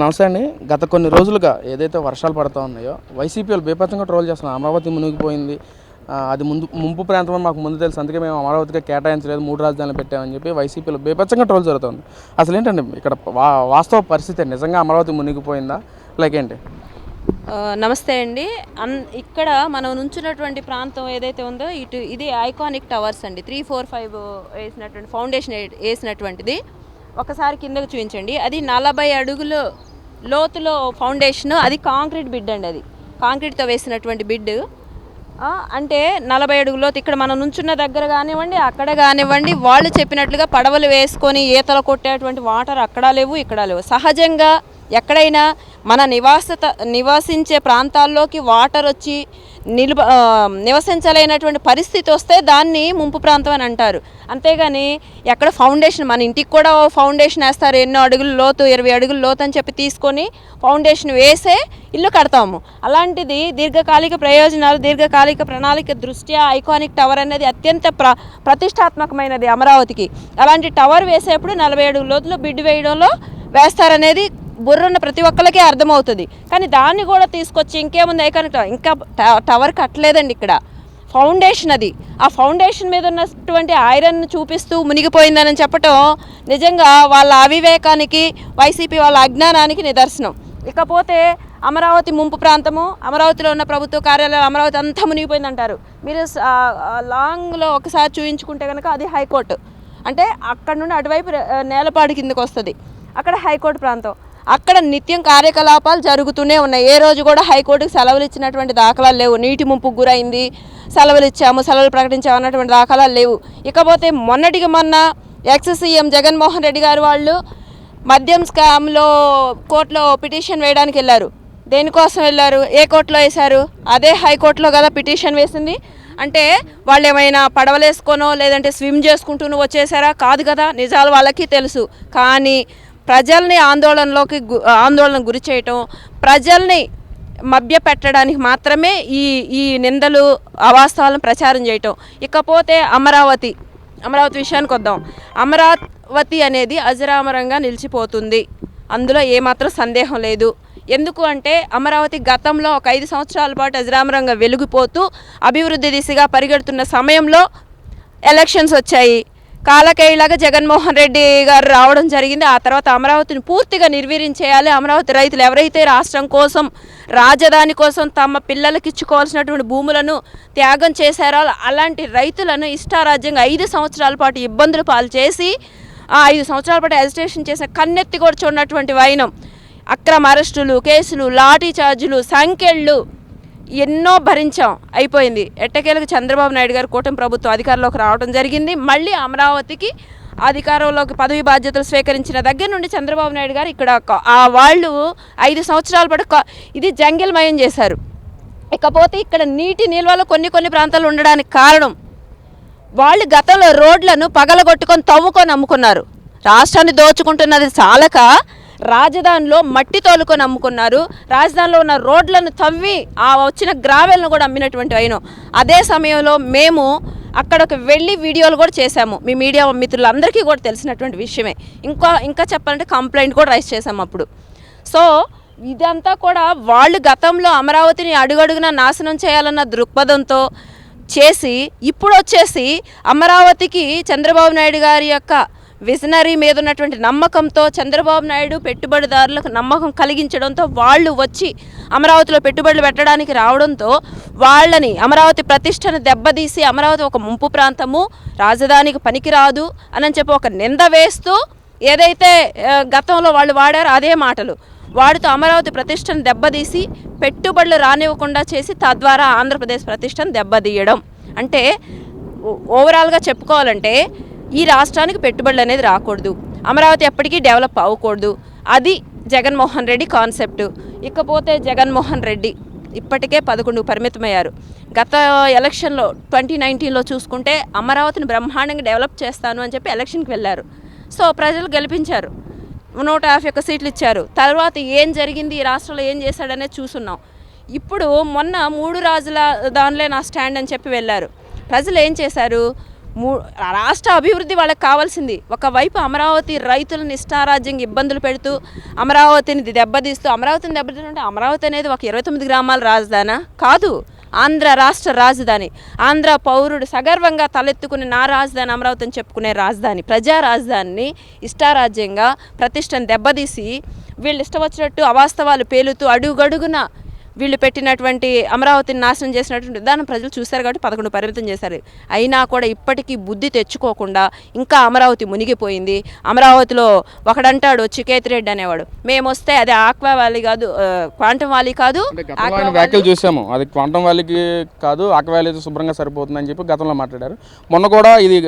నమస్తే అండి. గత కొన్ని రోజులుగా ఏదైతే వర్షాలు పడుతూ ఉన్నాయో వైసీపీ వాళ్ళు ట్రోల్ చేస్తున్నారు. అమరావతి మునిగిపోయింది. అది ముందు ముంపు ప్రాంతం అని మాకు ముందు తెలుసు. అందుకే మేము అమరావతికి కేటాయించలేదు మూడు రాజధానులు పెట్టామని చెప్పి వైసీపీలో బీపచ్చంగా ట్రోల్ జరుగుతుంది అసలు ఏంటండి ఇక్కడ వా వాస్తవ పరిస్థితి నిజంగా అమరావతి మునిగిపోయిందా? లైక్ ఏంటి? నమస్తే అండి. అన్ ఇక్కడ మనం నుంచున్నటువంటి ప్రాంతం ఏదైతే ఉందో ఇటు ఇది ఐకానిక్ టవర్స్ అండి. త్రీ ఫోర్ ఫైవ్ వేసినటువంటి ఫౌండేషన్ వేసినటువంటిది. ఒకసారి కిందకు చూపించండి. అది నలభై అడుగులు లోతులో ఫౌండేషన్. అది కాంక్రీట్ బిడ్ అండి అది. కాంక్రీట్తో వేసినటువంటి బిడ్. అంటే నలభై అడుగులోతు ఇక్కడ మనం నుంచున్న దగ్గర కానివ్వండి అక్కడ కానివ్వండి వాళ్ళు చెప్పినట్లుగా పడవలు వేసుకొని ఈతలు కొట్టేటువంటి వాటర్ అక్కడ లేవు ఇక్కడ లేవు. సహజంగా ఎక్కడైనా మన నివాస నివసించే ప్రాంతాల్లోకి వాటర్ వచ్చి నిలువ నివసించలేనటువంటి పరిస్థితి వస్తే దాన్ని ముంపు ప్రాంతం అని అంటారు. అంతేగాని ఎక్కడ ఫౌండేషన్ మన ఇంటికి కూడా ఫౌండేషన్ వేస్తారు. ఎన్నో అడుగులు లోతు ఇరవై అడుగులు లోతు అని చెప్పి తీసుకొని ఫౌండేషన్ వేసే ఇల్లు కడతాము. అలాంటిది దీర్ఘకాలిక ప్రయోజనాలు దీర్ఘకాలిక ప్రణాళిక దృష్ట్యా ఐకానిక్ టవర్ అనేది అత్యంత ప్ర ప్రతిష్టాత్మకమైనది అమరావతికి. అలాంటి టవర్ వేసేప్పుడు నలభై అడుగుల లోతులో బిడ్ వేయడంలో వేస్తారనేది బుర్రున్న ప్రతి ఒక్కరికి అర్థమవుతుంది. కానీ దాన్ని కూడా తీసుకొచ్చి ఇంకేముంది? ఐకానిక్ ఇంకా ట- టవర్ కట్టలేదండి ఇక్కడ. ఫౌండేషన్ అది. ఆ ఫౌండేషన్ మీద ఉన్నటువంటి ఐరన్ చూపిస్తూ మునిగిపోయిందని చెప్పటం నిజంగా వాళ్ళ అవివేకానికి వైసీపీ వాళ్ళ అజ్ఞానానికి నిదర్శనం. ఇకపోతే అమరావతి ముంపు ప్రాంతము అమరావతిలో ఉన్న ప్రభుత్వ కార్యాలయం అమరావతి అంతా మునిగిపోయిందంటారు. మీరు లాంగ్లో ఒకసారి చూయించుకుంటే కనుక అది హైకోర్టు. అంటే అక్కడ నుండి అటువైపు నేలపాడు కిందకు వస్తుంది అక్కడ హైకోర్టు ప్రాంతం. అక్కడ నిత్యం కార్యకలాపాలు జరుగుతూనే ఉన్నాయి. ఏ రోజు కూడా హైకోర్టుకు సెలవులు ఇచ్చినటువంటి దాఖలాలు లేవు. నీటి ముంపుకు గురైంది సెలవులు ఇచ్చాము సెలవులు ప్రకటించాము అన్నటువంటి దాఖలాలు లేవు. ఇకపోతే మొన్నటికి మొన్న ఎక్స్ సీఎం జగన్మోహన్ రెడ్డి గారు వాళ్ళు మద్యం స్కామ్లో కోర్టులో పిటిషన్ వేయడానికి వెళ్ళారు. దేనికోసం వెళ్ళారు? ఏ కోర్టులో వేశారు? అదే హైకోర్టులో కదా పిటిషన్ వేసింది. అంటే వాళ్ళు ఏమైనా పడవలేసుకోనో లేదంటే స్విమ్ చేసుకుంటూనో వచ్చేసారా? కాదు కదా. నిజాలు వాళ్ళకి తెలుసు. కానీ ప్రజల్ని ఆందోళనలోకి గు- ఆందోళన గురి చేయటం ప్రజల్ని మభ్య పెట్టడానికి మాత్రమే ఈ ఈ నిందలు అవాస్తవాలను ప్రచారం చేయటం. ఇకపోతే అమరావతి అమరావతి విషయానికి వద్దాం. అమరావతి అనేది అజరామరంగా నిలిచిపోతుంది. అందులో ఏమాత్రం సందేహం లేదు. ఎందుకు అంటే అమరావతి గతంలో ఒక ఐదు సంవత్సరాల పాటు అజరామరంగా వెలిగిపోతూ అభివృద్ధి దిశగా పరిగెడుతున్న సమయంలో ఎలక్షన్స్ వచ్చాయి. కాలకేయులాగా జగన్మోహన్ రెడ్డి గారు రావడం జరిగింది. ఆ తర్వాత అమరావతిని పూర్తిగా నిర్వీర్యం చేయాలి. అమరావతి రైతులు ఎవరైతే రాష్ట్రం కోసం రాజధాని కోసం తమ పిల్లలకి ఇచ్చుకోవాల్సినటువంటి భూములను త్యాగం చేశారో అలాంటి రైతులను ఇష్టారాజ్యంగా ఐదు సంవత్సరాల పాటు ఇబ్బందులు పాలు చేసి ఆ ఐదు సంవత్సరాల పాటు అజిటేషన్ చేసిన కన్నెత్తి కూడా చూడనటువంటి వైనం. అక్రమ అరెస్టులు కేసులు లాఠీ ఛార్జీలు సంఖ్యళ్ళు ఎన్నో భరించాం. అయిపోయింది. ఎట్టకేలకు చంద్రబాబు నాయుడు గారు కూటమి ప్రభుత్వం అధికారంలోకి రావడం జరిగింది. మళ్ళీ అమరావతికి అధికారంలోకి పదవి బాధ్యతలు స్వీకరించిన దగ్గర నుండి చంద్రబాబు నాయుడు గారు ఇక్కడ ఆ వాళ్ళు ఐదు సంవత్సరాల పాటు క- ఇది జంగిల్మయం చేశారు. ఇకపోతే ఇక్కడ నీటి నిల్వలు కొన్ని కొన్ని ప్రాంతాలు ఉండడానికి కారణం వాళ్ళు గతంలో రోడ్లను పగలగొట్టుకొని తవ్వుకొని అమ్ముకున్నారు. రాష్ట్రాన్ని దోచుకుంటున్నది చాలక రాజధానిలో మట్టి తోలుకొని అమ్ముకున్నారు. రాజధానిలో ఉన్న రోడ్లను తవ్వి ఆ వచ్చిన గ్రావెల్ను కూడా అమ్మినటువంటి అయిన అదే సమయంలో మేము అక్కడకు వెళ్ళి వీడియోలు కూడా చేశాము. మీ మీడియా మిత్రులందరికీ కూడా తెలిసినటువంటి విషయమే. ఇంకా ఇంకా చెప్పాలంటే కంప్లైంట్ కూడా రైస్ చేశాము అప్పుడు. సో ఇదంతా కూడా వాళ్ళు గతంలో అమరావతిని అడుగడుగున నాశనం చేయాలన్న దృక్పథంతో చేసి ఇప్పుడు వచ్చేసి అమరావతికి చంద్రబాబు నాయుడు గారి యొక్క విజనరీ మీద ఉన్నటువంటి నమ్మకంతో చంద్రబాబు నాయుడు పెట్టుబడిదారులకు నమ్మకం కలిగించడంతో వాళ్ళు వచ్చి అమరావతిలో పెట్టుబడులు పెట్టడానికి రావడంతో వాళ్ళని అమరావతి ప్రతిష్టను దెబ్బతీసి అమరావతి ఒక ముంపు ప్రాంతము రాజధానికి పనికిరాదు అని చెప్పి ఒక నింద వేస్తూ ఏదైతే గతంలో వాళ్ళు వాడారో అదే మాటలు. వాడితో అమరావతి ప్రతిష్టను దెబ్బతీసి పెట్టుబడులు రానివ్వకుండా చేసి తద్వారా ఆంధ్రప్రదేశ్ ప్రతిష్టను దెబ్బతీయడం. అంటే ఓవరాల్గా చెప్పుకోవాలంటే ఈ రాష్ట్రానికి పెట్టుబడులు అనేది రాకూడదు. అమరావతి ఎప్పటికీ డెవలప్ అవ్వకూడదు. అది జగన్మోహన్ రెడ్డి కాన్సెప్ట్. ఇకపోతే జగన్మోహన్ రెడ్డి ఇప్పటికే పదకొండు పరిమితమయ్యారు. గత ఎలక్షన్లో ట్వంటీ నైన్టీన్లో చూసుకుంటే అమరావతిని బ్రహ్మాండంగా డెవలప్ చేస్తాను అని చెప్పి ఎలక్షన్కి వెళ్ళారు. సో ప్రజలు గెలిపించారు. నూట యాభై ఒక్క సీట్లు ఇచ్చారు. తర్వాత ఏం జరిగింది? ఈ రాష్ట్రంలో ఏం చేశాడనేది చూసున్నాం. ఇప్పుడు మొన్న మూడు రాజుల దానిలే నా స్టాండ్ అని చెప్పి వెళ్ళారు. ప్రజలు ఏం చేశారు? మూ రాష్ట్ర అభివృద్ధి వాళ్ళకి కావాల్సింది. ఒకవైపు అమరావతి రైతులను ఇష్టారాజ్యంగా ఇబ్బందులు పెడుతూ అమరావతిని దెబ్బతీస్తూ అమరావతిని దెబ్బతీస్తుంటే అమరావతి అనేది ఒక ఇరవై తొమ్మిది గ్రామాల రాజధానా? కాదు ఆంధ్ర రాష్ట్ర రాజధాని. ఆంధ్ర పౌరుడు సగర్వంగా తలెత్తుకుని నా రాజధాని అమరావతి అని చెప్పుకునే రాజధాని. ప్రజా రాజధానిని ఇష్టారాజ్యంగా ప్రతిష్టను దెబ్బతీసి వీళ్ళు ఇష్టం వచ్చినట్టు అవాస్తవాలు పేలుతూ అడుగడుగున వీళ్ళు పెట్టినటువంటి అమరావతిని నాశనం చేసినటువంటి విధానం ప్రజలు చూశారు కాబట్టి పదకొండు పరిమితం చేశారు. అయినా కూడా ఇప్పటికీ బుద్ధి తెచ్చుకోకుండా ఇంకా అమరావతి మునిగిపోయింది. అమరావతిలో ఒకడంటాడు వచ్చి కేతిరెడ్డి అనేవాడు మేము వస్తే అది ఆక్వా వ్యాలీ కాదు ఆ, క్వాంటం వ్యాలీ కాదు వ్యాఖ్యలు చూసాము. అది క్వాంటం వ్యాలీకి కాదు ఆక వ్యాలీ శుభ్రంగా సరిపోతుందని చెప్పి గతంలో మాట్లాడారు. మొన్న కూడా ఇది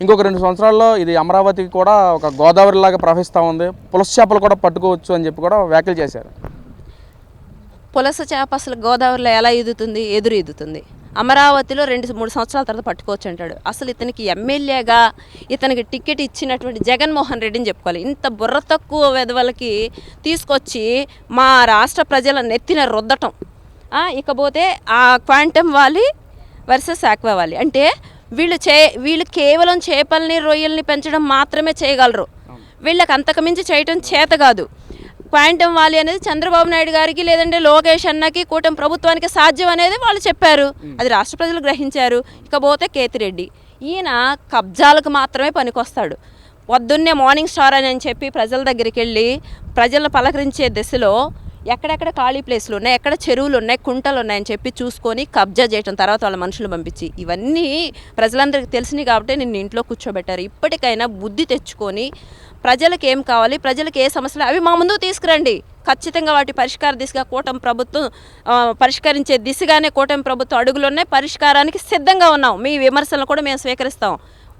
ఇంకొక రెండు సంవత్సరాల్లో ఇది అమరావతికి కూడా ఒక గోదావరి లాగా ప్రవహిస్తూ ఉంది. పులస చేపలు కూడా పట్టుకోవచ్చు అని చెప్పి కూడా వ్యాఖ్యలు చేశారు. పులస చేప అసలు గోదావరిలో ఎలా ఈదుతుంది? ఎదురు ఈదుతుంది. అమరావతిలో రెండు మూడు సంవత్సరాల తర్వాత పట్టుకోవచ్చు అంటాడు. అసలు ఇతనికి ఎమ్మెల్యేగా ఇతనికి టికెట్ ఇచ్చినటువంటి జగన్మోహన్ రెడ్డిని చెప్పుకోవాలి. ఇంత బుర్ర తక్కువ వెధవలకి తీసుకొచ్చి మా రాష్ట్ర ప్రజల నెత్తిన రుద్దటం. ఇకపోతే ఆ quantum valley versus aqua valley. అంటే వీళ్ళు చే వీళ్ళు కేవలం చేపల్ని రొయ్యల్ని పెంచడం మాత్రమే చేయగలరు. వీళ్ళకి అంతకుమించి చేయటం చేత కాదు. క్వాంటమ్ వాలి అనేది చంద్రబాబు నాయుడు గారికి లేదంటే లోకేష్ అన్నకి కూటమి ప్రభుత్వానికి సాధ్యం అనేది వాళ్ళు చెప్పారు. అది రాష్ట్ర ప్రజలు గ్రహించారు. ఇకపోతే కేతిరెడ్డి. ఈయన కబ్జాలకు మాత్రమే పనికొస్తాడు. పొద్దున్నే మార్నింగ్ స్టార్ అని చెప్పి ప్రజల దగ్గరికి వెళ్ళి ప్రజలను పలకరించే దశలో ఎక్కడెక్కడ ఖాళీ ప్లేస్లు ఉన్నాయి ఎక్కడ చెరువులు ఉన్నాయి కుంటలు ఉన్నాయని చెప్పి చూసుకొని కబ్జా చేయటం తర్వాత వాళ్ళ మనుషులు పంపించి. ఇవన్నీ ప్రజలందరికీ తెలిసినాయి కాబట్టి నిన్ను ఇంట్లో కూర్చోబెట్టారు. ఇప్పటికైనా బుద్ధి తెచ్చుకొని ప్రజలకు ఏం కావాలి ప్రజలకు ఏ సమస్యలు అవి మా ముందు తీసుకురండి. ఖచ్చితంగా వాటి పరిష్కార దిశగా కూటమి ప్రభుత్వం పరిష్కరించే దిశగానే కూటమి ప్రభుత్వం అడుగులు ఉన్నాయి. పరిష్కారానికి సిద్ధంగా ఉన్నాం. మీ విమర్శలను కూడా మేము స్వీకరిస్తాం.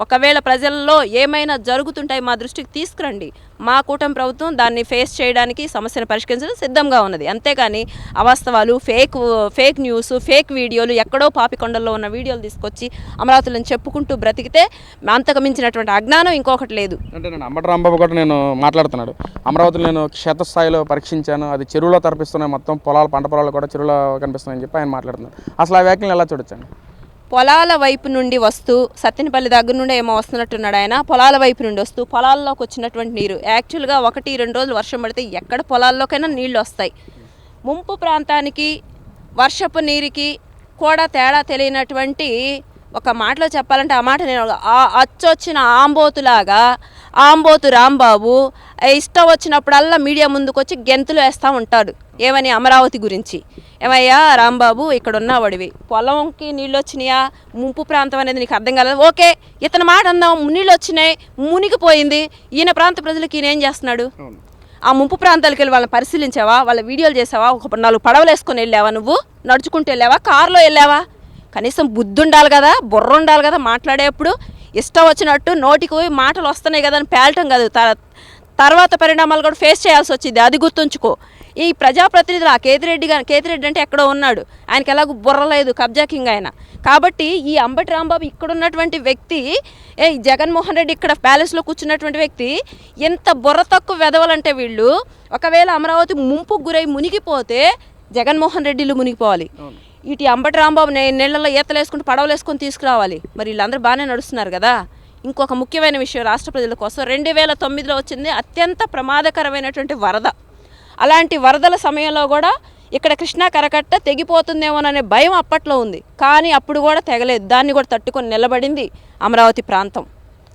ఒకవేళ ప్రజల్లో ఏమైనా జరుగుతుంటాయి మా దృష్టికి తీసుకురండి. మా కూటమి ప్రభుత్వం దాన్ని ఫేస్ చేయడానికి సమస్యను పరిష్కరించడం సిద్ధంగా ఉన్నది. అంతేకాని అవాస్తవాలు ఫేక్ ఫేక్ న్యూస్ ఫేక్ వీడియోలు ఎక్కడో పాపికొండల్లో ఉన్న వీడియోలు తీసుకొచ్చి అమరావతిలో చెప్పుకుంటూ బ్రతికితే అంతకు మించినటువంటి అజ్ఞానం ఇంకొకటి లేదు. అంటే నేను అంబటి రాంబాబు కూడా నేను మాట్లాడుతున్నాడు. అమరావతిలో నేను క్షేత్రస్థాయిలో పరీక్షించాను. అది చెరువులో తరపిస్తున్నాయి. మొత్తం పొలాలు పంట పొలాలు కూడా చెరువులో కనిపిస్తున్నాయని చెప్పి ఆయన మాట్లాడుతున్నాడు. అసలు ఆ వ్యాఖ్యలు ఎలా చూడొచ్చండి? పొలాల వైపు నుండి వస్తూ సత్తినపల్లి దగ్గర నుండి ఏమో వస్తున్నట్టున్నాడు ఆయన. పొలాల వైపు నుండి వస్తూ పొలాల్లోకి వచ్చినటువంటి నీరు. యాక్చువల్గా ఒకటి రెండు రోజులు వర్షం పడితే ఎక్కడ పొలాల్లోకైనా నీళ్ళు వస్తాయి. ముంపు ప్రాంతానికి వర్షపు నీరుకి కూడా తేడా తెలియనటువంటి ఒక మాటలో చెప్పాలంటే ఆ మాట నేను అచ్చొచ్చిన ఆంబోతులాగా ఆంబోతు రాంబాబు ఇష్టం వచ్చినప్పుడల్లా మీడియా ముందుకు వచ్చి గెంతులు వేస్తూ ఉంటాడు. ఏమని అమరావతి గురించి? ఏమయ్యా రాంబాబు ఇక్కడ ఉన్నవాడివి పొలంకి నీళ్ళు వచ్చినాయా ముంపు ప్రాంతం అనేది నీకు అర్థం కాలేదు. ఓకే ఇతని మాట అందాం నీళ్ళు వచ్చినాయి మునిగిపోయింది. ఈయన ప్రాంత ప్రజలకి ఈయన ఏం చేస్తున్నాడు? ఆ ముంపు ప్రాంతాలకు వెళ్ళి వాళ్ళని పరిశీలించావా? వాళ్ళ వీడియోలు చేసావా? ఒక నాలుగు పడవలు వేసుకొని వెళ్ళావా నువ్వు? నడుచుకుంటూ వెళ్ళావా? కారులో వెళ్ళావా? కనీసం బుద్ధి ఉండాలి కదా బుర్ర ఉండాలి కదా మాట్లాడేప్పుడు. ఇష్టం వచ్చినట్టు నోటికి పోయి మాటలు వస్తున్నాయి కదా అని పేలటం కాదు. త- తర్వాత పరిణామాలు కూడా ఫేస్ చేయాల్సి వచ్చింది. అది గుర్తుంచుకో. ఈ ప్రజాప్రతినిధులు ఆ కేతిరెడ్డి గారు కేతిరెడ్డి అంటే ఎక్కడో ఉన్నాడు. ఆయనకి ఎలాగో బుర్ర లేదు కబ్జా కింగ్ ఆయన. కాబట్టి ఈ అంబటి రాంబాబు ఇక్కడ ఉన్నటువంటి వ్యక్తి ఏ జగన్మోహన్ రెడ్డి ఇక్కడ ప్యాలెస్లో కూర్చున్నటువంటి వ్యక్తి ఎంత బుర్ర తక్కువ వెదవలంటే వీళ్ళు ఒకవేళ అమరావతి ముంపుకు గురై మునిగిపోతే జగన్మోహన్ రెడ్డిలు మునిగిపోవాలి. ఇటు అంబటి రాంబాబు నీళ్ళలో ఈతలు వేసుకుంటూ పడవలు వేసుకొని తీసుకురావాలి. మరి వీళ్ళందరూ బాగానే నడుస్తున్నారు కదా. ఇంకొక ముఖ్యమైన విషయం రాష్ట్ర ప్రజల కోసం రెండు వేల తొమ్మిదిలో వచ్చింది అత్యంత ప్రమాదకరమైనటువంటి వరద. అలాంటి వరదల సమయంలో కూడా ఇక్కడ కృష్ణా కరకట్ట తెగిపోతుందేమోననే భయం అప్పట్లో ఉంది. కానీ అప్పుడు కూడా తెగలేదు. దాన్ని కూడా తట్టుకొని నిలబడింది అమరావతి ప్రాంతం.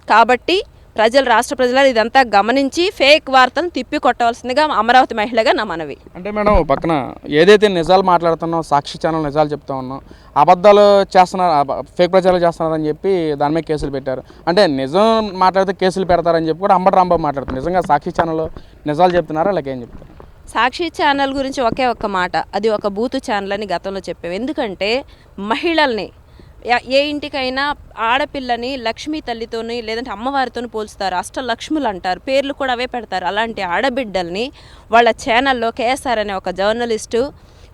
కాబట్టి ప్రజలు రాష్ట్ర ప్రజలు ఇదంతా గమనించి ఫేక్ వార్తను తిప్పి కొట్టవలసిందిగా అమరావతి మహిళగా నా మనవి. అంటే మేడం పక్కన ఏదైతే నిజాలు మాట్లాడుతున్నాం సాక్షి ఛానల్ నిజాలు చెప్తా ఉన్నాం అబద్ధాలు చేస్తున్నారు ఫేక్ ప్రచారాలు చేస్తున్నారని చెప్పి దాని మీద కేసులు పెట్టారు. అంటే నిజం మాట్లాడితే కేసులు పెడతారని చెప్పి కూడా అంబటి రాంబాబు మాట్లాడుతున్నారు. నిజంగా సాక్షి ఛానల్లో నిజాలు చెప్తున్నారా లేక ఏం చెప్తారు? సాక్షి ఛానల్ గురించి ఒకే ఒక్క మాట అది ఒక బూతు ఛానల్ అని గతంలో చెప్పాం. ఎందుకంటే మహిళల్ని ఏ ఇంటికైనా ఆడపిల్లని లక్ష్మీ తల్లితోని లేదంటే అమ్మవారితో పోల్చుతారు అష్టలక్ష్ములు అంటారు పేర్లు కూడా అవే పెడతారు. అలాంటి ఆడబిడ్డల్ని వాళ్ళ ఛానల్లో కేఎస్ఆర్ అనే ఒక జర్నలిస్టు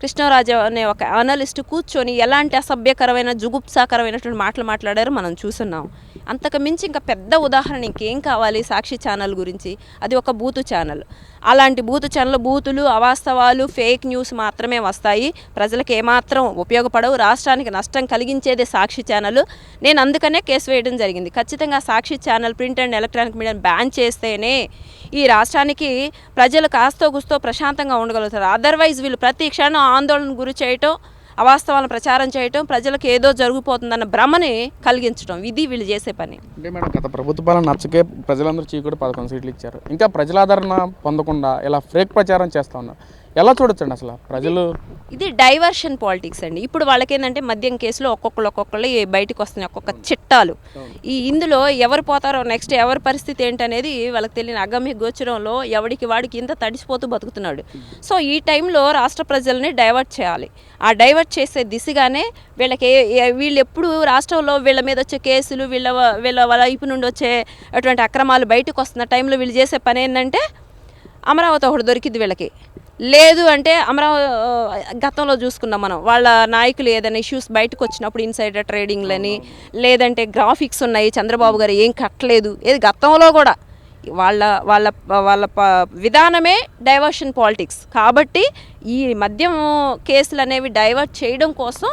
కృష్ణరాజు అనే ఒక అనలిస్ట్ కూర్చొని ఎలాంటి అసభ్యకరమైన జుగుప్సాకరమైనటువంటి మాటలు మాట్లాడారో మనం చూస్తున్నాం. అంతకు మించి ఇంకా పెద్ద ఉదాహరణ ఇంకేం కావాలి సాక్షి ఛానల్ గురించి? అది ఒక బూతు ఛానల్. అలాంటి బూతు ఛానల్ బూతులు అవాస్తవాలు ఫేక్ న్యూస్ మాత్రమే వస్తాయి. ప్రజలకు ఏమాత్రం ఉపయోగపడవు. రాష్ట్రానికి నష్టం కలిగించేదే సాక్షి ఛానల్. నేను అందుకనే కేసు వేయడం జరిగింది. ఖచ్చితంగా Sakshi channel print and electronic మీడియాను బ్యాన్ చేస్తేనే ఈ రాష్ట్రానికి ప్రజలు కాస్తో గుస్తో ప్రశాంతంగా ఉండగలుగుతారు. అదర్వైజ్ వీళ్ళు ప్రతి క్షణం ఆందోళన గురి చేయటం అవాస్తవాలను ప్రచారం చేయటం ప్రజలకు ఏదో జరిగిపోతుందన్న భ్రమని కలిగించడం ఇది వీళ్ళు చేసే పని. అంటే మేడం గత ప్రభుత్వ పాలన నచ్చకే ప్రజలందరూ చీకుడు పదకొండు సీట్లు ఇచ్చారు. ఇంకా ప్రజలాదరణ పొందకుండా ఇలా ఫేక్ ప్రచారం చేస్తూ ఉన్నారు? ఎలా చూడొచ్చండి అసలు ప్రజలు? ఇది డైవర్షన్ పాలిటిక్స్ అండి. ఇప్పుడు వాళ్ళకి ఏంటంటే మద్యం కేసులో ఒక్కొక్కరు ఒక్కొక్కరు బయటకు వస్తున్నాయి ఒక్కొక్క చిట్టాలు. ఈ ఇందులో ఎవరు పోతారో నెక్స్ట్ ఎవరి పరిస్థితి ఏంటనేది వాళ్ళకి తెలియని అగమ్య గోచరంలో ఎవడికి వాడికి ఇంత తడిసిపోతూ బతుకుతున్నాడు. సో ఈ టైంలో రాష్ట్ర ప్రజల్ని డైవర్ట్ చేయాలి. ఆ డైవర్ట్ చేసే దిశగానే వీళ్ళకి వీళ్ళు ఎప్పుడు రాష్ట్రంలో వీళ్ళ మీద వచ్చే కేసులు వీళ్ళ వీళ్ళ వైపు నుండి వచ్చే అటువంటి అక్రమాలు బయటకు వస్తున్న టైంలో వీళ్ళు చేసే పని ఏంటంటే అమరావతి ఒకటి దొరికింది వీళ్ళకి. లేదు అంటే అమరావతి గతంలో చూసుకున్నాం మనం. వాళ్ళ నాయకులు ఏదైనా ఇష్యూస్ బయటకు వచ్చినప్పుడు ఇన్సైడర్ ట్రేడింగ్లని లేదంటే గ్రాఫిక్స్ ఉన్నాయి చంద్రబాబు గారు ఏం కట్టలేదు. ఏది గతంలో కూడా. వాళ్ళ వాళ్ళ వాళ్ళ విధానమే డైవర్షన్ పాలిటిక్స్ కాబట్టి ఈ మద్యం కేసులు అనేవి డైవర్ట్ చేయడం కోసం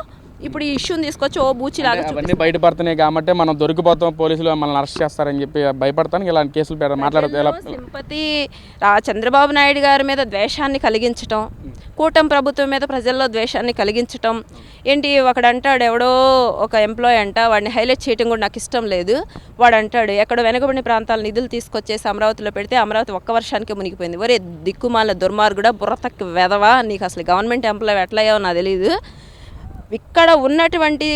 ఇప్పుడు ఈ ఇష్యూని తీసుకొచ్చి ఓ బూచిలాగా అవన్నీ బయటపడుతున్నాయి కాబట్టి మనం దొరికిపోతాం పోలీసులు మనల్ని అరెస్ట్ చేస్తారని చెప్పి భయపడతానికి ఇలాంటి కేసులు మాట్లాడదు. ఎలా సింపతి చంద్రబాబు నాయుడు గారి మీద ద్వేషాన్ని కలిగించటం కూటమి ప్రభుత్వం మీద ప్రజల్లో ద్వేషాన్ని కలిగించటం. ఏంటి ఒకడు అంటాడు ఎవడో ఒక ఎంప్లాయ్ అంట వాడిని హైలైట్ చేయడం కూడా నాకు ఇష్టం లేదు. వాడు అంటాడు ఎక్కడ వెనకబడిన ప్రాంతాల నిధులు తీసుకొచ్చేసి అమరావతిలో పెడితే అమరావతి ఒక్క వర్షానికే మునిగిపోయింది. ఒరే దిక్కుమాల దుర్మార్గుడా బుర్రతక్కి వెదవా నీకు అసలు గవర్నమెంట్ ఎంప్లాయ్ ఎట్లయ్యావో నాకు తెలియదు ఇక్కడ ఉన్నటువంటి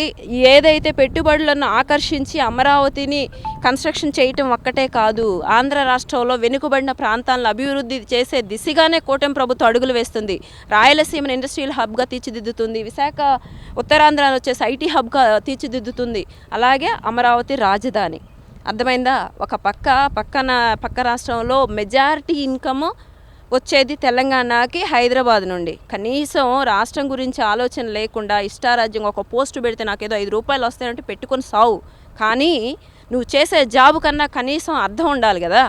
ఏదైతే పెట్టుబడులను ఆకర్షించి అమరావతిని కన్స్ట్రక్షన్ చేయటం ఒక్కటే కాదు ఆంధ్ర రాష్ట్రంలో వెనుకబడిన ప్రాంతాలను అభివృద్ధి చేసే దిశగానే కూటమి ప్రభుత్వం అడుగులు వేస్తుంది. రాయలసీమను ఇండస్ట్రియల్ హబ్గా తీర్చిదిద్దుతుంది. విశాఖ ఉత్తరాంధ్ర వచ్చేసి ఐటీ హబ్గా తీర్చిదిద్దుతుంది. అలాగే అమరావతి రాజధాని. అర్థమైందా? ఒక పక్క పక్కన పక్క రాష్ట్రంలో మెజారిటీ ఇన్కమ్ వచ్చేది తెలంగాణకి హైదరాబాద్ నుండి. కనీసం రాష్ట్రం గురించి ఆలోచన లేకుండా ఇష్టారాజ్యం ఒక పోస్ట్ పెడితే నాకు ఏదో ఐదు రూపాయలు వస్తాయంటే పెట్టుకొని సావు. కానీ నువ్వు చేసే జాబ్ కన్నా కనీసం అర్థం ఉండాలి కదా.